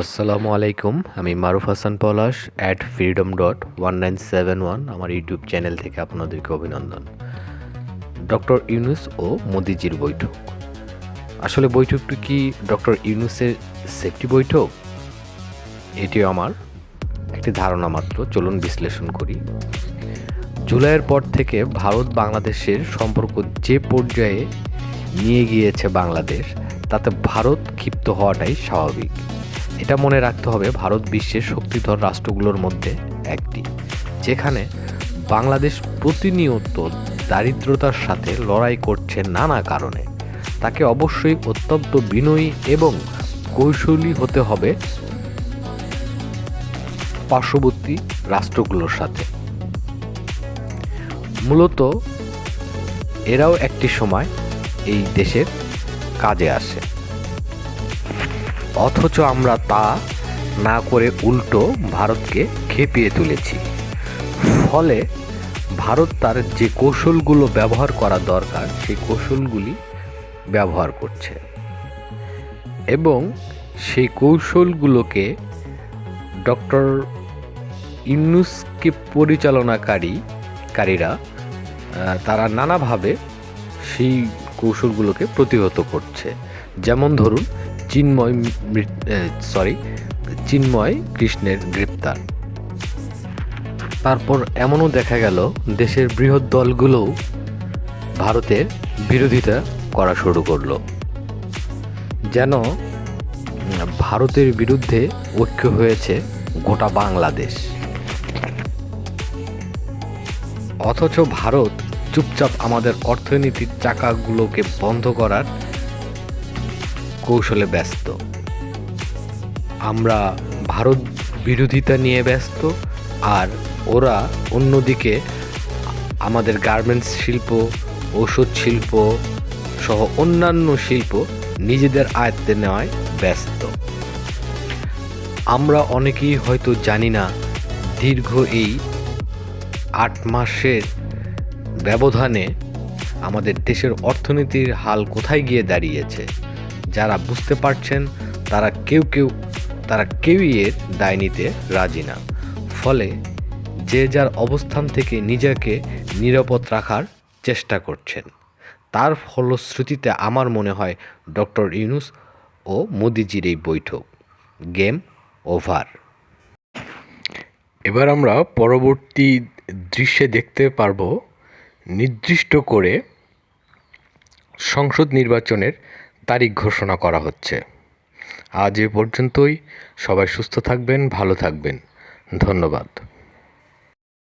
আসসালামু আলাইকুম, আমি Maruf Hasan Palash at freedom dot one nine seven one আমার ইউটিউব চ্যানেল থেকে আপনাদেরকে অভিনন্দন। ডক্টর ইউনুস ও মোদিজির বৈঠক। আসলে বৈঠকটি কি ডক্টর ইউনুসের সেফটি বৈঠক? এটিও আমার একটি ধারণা মাত্র, চলুন বিশ্লেষণ করি। জুলাইয়ের পর থেকে ভারত বাংলাদেশের সম্পর্ক যে পর্যায়ে নিয়ে গিয়েছে বাংলাদেশ, তাতে ভারত ক্ষিপ্ত হওয়াটাই স্বাভাবিক। এটা মনে রাখতে হবে ভারত বিশ্বের শক্তিধর রাষ্ট্রগুলোর মধ্যে একটি, যেখানে বাংলাদেশ প্রতিনিয়ত দারিদ্রতার সাথে লড়াই করছে নানা কারণে। তাকে অবশ্যই অত্যন্ত বিনয়ী এবং কৌশলী হতে হবে পার্শ্ববর্তী রাষ্ট্রগুলোর সাথে। মূলত এরাও একটি সময় এই দেশের কাজে আসে। অথচ আমরা তা না করে উল্টো ভারতকে খেপিয়ে তুলেছি। ফলে ভারত তার যে কৌশলগুলো ব্যবহার করা দরকার, সেই কৌশলগুলি ব্যবহার করছে। এবং সেই কৌশলগুলোকে ডক্টর ইউনুসকে পরিচালনাকারী কারীরা তারা নানাভাবে সেই কৌশলগুলোকে প্রতিহত করছে। যেমন ধরুন, চিন্ময় সরি চিন্ময় কৃষ্ণের গ্রেপ্তার। তারপর এমনও দেখা গেল, দেশের বৃহৎ দলগুলোও ভারতের বিরোধিতা করা শুরু করল। যেন ভারতের বিরুদ্ধে ঐক্য হয়েছে গোটা বাংলাদেশ। অথচ ভারত চুপচাপ আমাদের অর্থনীতির চাকাগুলোকে বন্ধ করার কৌশলে ব্যস্ত। আমরা ভারত বিরোধিতা নিয়ে ব্যস্ত আর ওরা অন্যদিকে আমাদের গার্মেন্টস শিল্প ওষুধ শিল্প সহ অন্যান্য শিল্প নিজেদের আয়ত্তে নেওয়ায় ব্যস্ত। আমরা অনেকেই হয়তো জানি না, দীর্ঘ এই আট মাসের ব্যবধানে আমাদের দেশের অর্থনীতির হাল কোথায় গিয়ে দাঁড়িয়েছে, যারা বুঝতে পারছেন তারা কেউ কেউ, তারা কেউই এর দায় নিতে রাজি না। ফলে যে যার অবস্থান থেকে নিজেকে নিরাপদ রাখার চেষ্টা করছেন। তার ফলশ্রুতিতে আমার মনে হয় ডক্টর ইউনুস ও মোদিজির এই বৈঠক, গেম ওভার। এবার আমরা পরবর্তী দৃশ্যে দেখতে পারব নির্দিষ্ট করে সংসদ নির্বাচনের তারিখ ঘোষণা করা হচ্ছে। আজ এ পর্যন্তই। সবাই সুস্থ থাকবেন, ভালো থাকবেন। ধন্যবাদ।